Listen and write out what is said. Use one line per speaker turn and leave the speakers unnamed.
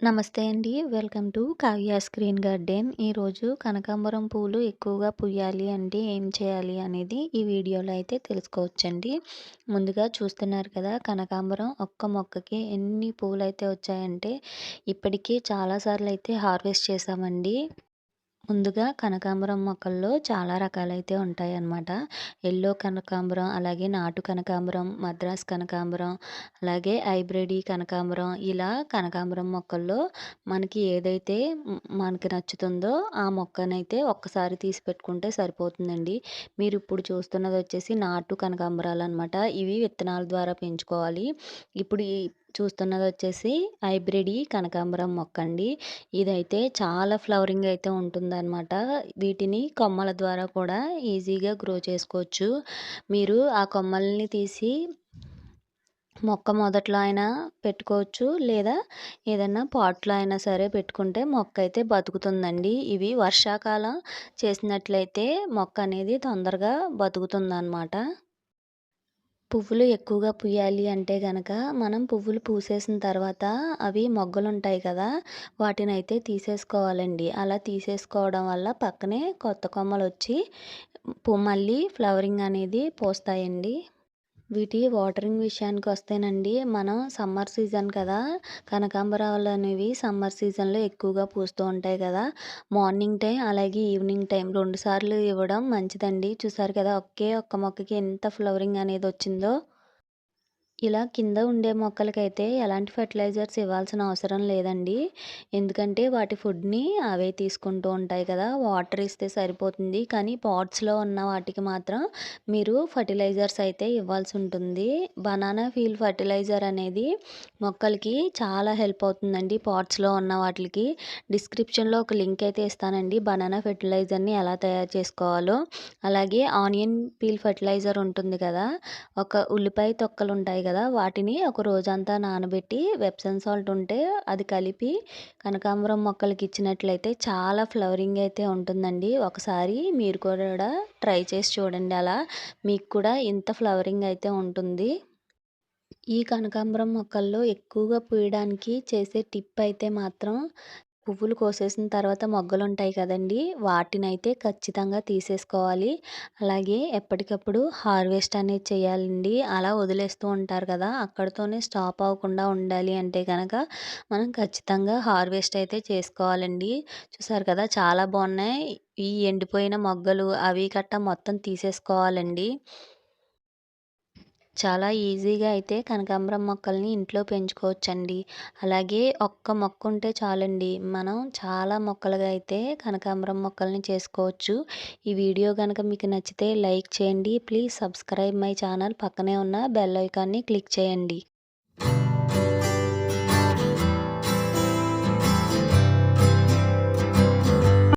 నమస్తే అండి. Welcome to Kavya screen garden. ఈరోజు కనకాంబరం పూలు ఎక్కువగా పుయ్యాలి అంటే ఏం చేయాలి అనేది ఈ వీడియోలో అయితే తెలుసుకోవచ్చండి. ముందుగా చూస్తున్నారు కదా కనకాంబరం ఒక్క మొక్కకి ఎన్ని పూలు అయితే వచ్చాయంటే ఇప్పటికీ చాలాసార్లు అయితే హార్వెస్ట్ చేసామండి ముందుగా కనకాంబరం మొక్కల్లో చాలా రకాలైతే ఉంటాయన్నమాట. ఎల్లో కనకాంబరం అలాగే నాటు కనకాంబరం మద్రాస్ కనకాంబరం అలాగే హైబ్రిడ్ కనకాంబరం ఇలా కనకాంబరం మొక్కల్లో మనకి ఏదైతే మనకి నచ్చుతుందో ఆ మొక్కనైతే ఒక్కసారి తీసి పెట్టుకుంటే సరిపోతుందండి. మీరు ఇప్పుడు చూస్తున్నది వచ్చేసి నాటు కనకాంబరాలు అనమాట ఇవి విత్తనాల ద్వారా పెంచుకోవాలి. ఇప్పుడు చూస్తున్నది వచ్చేసి హైబ్రిడ్ కనకాంబరం మొక్క అండి ఇదైతే చాలా ఫ్లవరింగ్ అయితే ఉంటుందన్నమాట. వీటిని కొమ్మల ద్వారా కూడా ఈజీగా గ్రో చేసుకోవచ్చు. మీరు ఆ కొమ్మల్ని తీసి మొక్క మొదట్లో అయినా పెట్టుకోవచ్చు. లేదా ఏదన్నా పాట్లో అయినా సరే పెట్టుకుంటే మొక్క అయితే బతుకుతుందండి. ఇవి వర్షాకాలం చేసినట్లయితే మొక్క అనేది తొందరగా బతుకుతుందన్నమాట. పువ్వులు ఎక్కువగా పూయాలి అంటే కనుక మనం పువ్వులు పూసేసిన తర్వాత అవి మొగ్గలు ఉంటాయి కదా వాటిని అయితే తీసేసుకోవాలండి. అలా తీసేసుకోవడం వల్ల పక్కనే కొత్త కొమ్మలు వచ్చి మళ్ళీ ఫ్లవరింగ్ అనేది పోస్తాయండి. వీటి వాటరింగ్ విషయానికి వస్తేనండి మనం సమ్మర్ సీజన్ కదా కనకాంబరాలు అనేవి సమ్మర్ సీజన్లో ఎక్కువగా పూస్తూ ఉంటాయి కదా. మార్నింగ్ టైం అలాగే ఈవినింగ్ టైం రెండు సార్లు ఇవ్వడం మంచిదండి. చూసారు కదా ఒకే ఒక్క మొక్కకి ఎంత ఫ్లవరింగ్ అనేది వచ్చిందో. ఇలా కింద ఉండే మొక్కలకైతే ఎలాంటి ఫెర్టిలైజర్స్ ఇవ్వాల్సిన అవసరం లేదండి. ఎందుకంటే వాటి ఫుడ్ని అవే తీసుకుంటూ ఉంటాయి కదా వాటర్ ఇస్తే సరిపోతుంది. కానీ పాట్స్లో ఉన్న వాటికి మాత్రం మీరు ఫర్టిలైజర్స్ అయితే ఇవ్వాల్సి ఉంటుంది. బనానా ఫీల్ ఫర్టిలైజర్ అనేది మొక్కలకి చాలా హెల్ప్ అవుతుందండి పాట్స్లో ఉన్న వాటికి. డిస్క్రిప్షన్లో ఒక లింక్ అయితే ఇస్తానండి బనానా ఫెర్టిలైజర్ని ఎలా తయారు చేసుకోవాలో. అలాగే ఆనియన్ పీల్ ఫర్టిలైజర్ ఉంటుంది కదా ఒక ఉల్లిపాయ తొక్కలు ఉంటాయి కదా! వాటిని ఒక రోజంతా నానబెట్టి వెప్సన్ సాల్ట్ ఉంటే అది కలిపి కనకాంబరం మొక్కలకి ఇచ్చినట్లయితే చాలా ఫ్లవరింగ్ అయితే ఉంటుందండి. ఒకసారి మీరు కూడా ట్రై చేసి చూడండి. అలా మీకు కూడా ఇంత ఫ్లవరింగ్ అయితే ఉంటుంది. ఈ కనకాంబరం మొక్కల్లో ఎక్కువగా పూయడానికి చేసే టిప్ అయితే మాత్రం పువ్వులు కోసేసిన తర్వాత మొగ్గలు ఉంటాయి కదండి. వాటినైతే ఖచ్చితంగా తీసేసుకోవాలి. అలాగే ఎప్పటికప్పుడు హార్వెస్ట్ అనేది చేయాలండి. అలా వదిలేస్తూ ఉంటారు కదా. అక్కడితోనే స్టాప్ అవ్వకుండా ఉండాలి అంటే కనుక మనం ఖచ్చితంగా హార్వెస్ట్ అయితే చేసుకోవాలండి. చూసారు కదా చాలా బాగున్నాయి ఈ ఎండిపోయిన మొగ్గలు అవి కట్ట మొత్తం తీసేసుకోవాలండి. చాలా ఈజీగా అయితే కనకాంబరం మొక్కల్ని ఇంట్లో పెంచుకోవచ్చండి. అలాగే ఒక్క మొక్క ఉంటే చాలండి. మనం చాలా మొక్కలుగా అయితే కనకాంబరం మొక్కల్ని చేసుకోవచ్చు. ఈ వీడియో కనుక మీకు నచ్చితే లైక్ చేయండి. Please subscribe my channel. పక్కనే ఉన్న బెల్ ఐకాన్ని క్లిక్ చేయండి.